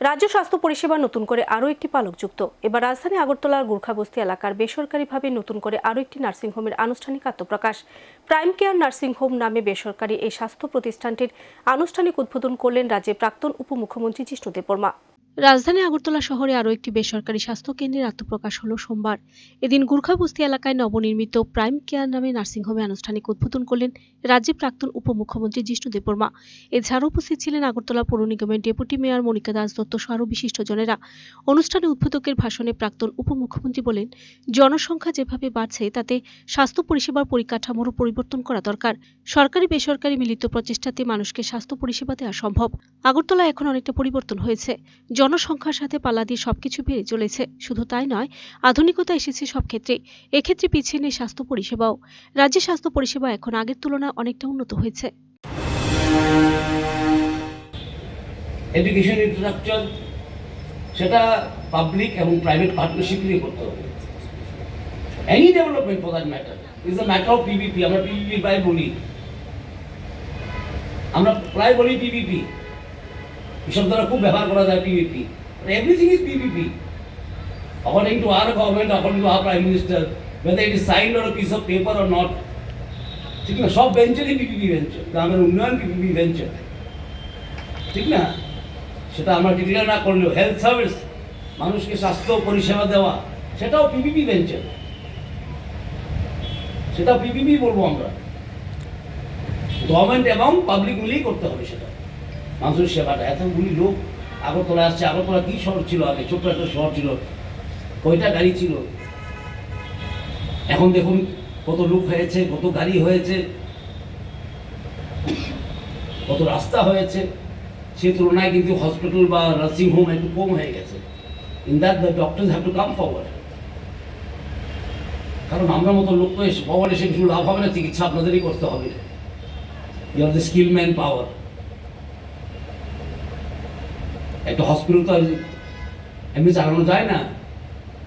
রাজ্য স্বাস্থ্য পরিষেবা নতুন করে আরও একটি পালক যুক্ত এবার রাজধানী আগরতলার গুর্খাবস্তি এলাকার বেসরকারিভাবে নতুন করে আরও একটি নার্সিংহোমের আনুষ্ঠানিক আত্মপ্রকাশ। প্রাইম কেয়ার নার্সিংহোম নামে বেসরকারি এই স্বাস্থ্য প্রতিষ্ঠানটির আনুষ্ঠানিক উদ্বোধন করলেন রাজ্যের প্রাক্তন উপমুখ্যমন্ত্রী জিষ্ণু দেববর্মা। রাজধানী আগরতলা শহরে আরও একটি বেসরকারি স্বাস্থ্য কেন্দ্রের আত্মপ্রকাশ হল সোমবার। এদিন গুর্খাবস্তি এলাকায় নবনির্মিত প্রাইম কেয়ার নামে নার্সিংহোমে আনুষ্ঠানিক উদ্বোধন করলেন রাজ্যের প্রাক্তন উপমুখ্যমন্ত্রী জিষ্ণু দেববর্মা এছাড়াও উপস্থিত ছিলেন আগরতলা পৌর নিগমের ডেপুটি মেয়র মনিকা দাস দত্ত সহ আরও বিশিষ্টজনেরা অনুষ্ঠানে উদ্বোধকের ভাষণে প্রাক্তন উপমুখ্যমন্ত্রী বলেন, জনসংখ্যা যেভাবে বাড়ছে, তাতে স্বাস্থ্য পরিষেবার পরিকাঠামোরও পরিবর্তন করা দরকার। সরকারি, বেসরকারি মিলিত প্রচেষ্টাতে মানুষকে স্বাস্থ্য পরিষেবা দেওয়া সম্ভব। আগরতলা এখন অনেকটা পরিবর্তন হয়েছে। জনসংখ্যার সাথে পাল্লা দিয়ে সবকিছু বেড়ে চলেছে। শুধু তাই নয়, আধুনিকতা এসেছে সব ক্ষেত্রে এক্ষেত্রে পিছিয়ে নেই স্বাস্থ্য পরিষেবাও। রাজ্যের স্বাস্থ্য পরিষেবা এখন আগের তুলনায় অনেকটা উন্নত হয়েছে। এডুকেশন ইনফ্রাস্ট্রাকচার সেটা পাবলিক এবং প্রাইভেট পার্টনারশিপ নিয়ে করতে হবে। Any development for that matter is the matter of PVP আমরা পিভিপি প্রায় বলি। আমরা প্রায় বলি পিভিপি এই শব্দটা খুব ব্যবহার করা যায় PVP everything is PVP according to our government, according to our prime minister, whether it is signed on a piece of paper or not, ঠিক না? সব ভেঞ্চারই পিপিপি ভেঞ্চার গ্রামের উন্নয়ন পিপিপি ভেঞ্চার ঠিক না? সেটা আমরা ডিক্লেয়ার না করলেও হেলথ সার্ভিস মানুষকে স্বাস্থ্য পরিষেবা দেওয়া সেটাও পিপিপি ভেঞ্চার সেটা পিপিপি বলব আমরা। গভর্নমেন্ট এবং পাবলিক মিলেই করতে হবে সেটা। মানুষের সেবাটা। এতগুলি লোক আগরতলা আসছে। আগরতলা কি শহর ছিল আগে? ছোট্ট একটা শহর ছিল। কয়টা গাড়ি ছিল? এখন দেখুন কত লোক হয়েছে, কত গাড়ি হয়েছে, কত রাস্তা হয়েছে। সে তুলনায় কিন্তু হসপিটাল বা নার্সিং হোম একটু কম হয়ে গেছে। In that the doctors have to come forward কারণ আমরা মতো লোক তো এসে ফরওয়ার্ড এসে কিছু লাভ হবে না, চিকিৎসা আপনাদেরই করতে হবে। You are the skill man power একটা হসপিটাল তো এমনি চালানো যায় না।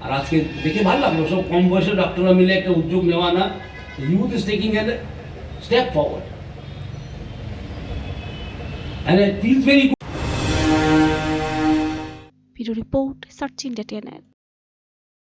আর আজকে দেখে ভালো লাগল, সব কম বয়সে ডক্টররা মিলে একটা উদ্যোগ নেওয়া না youth is taking a step forward and it feels very good. Report search India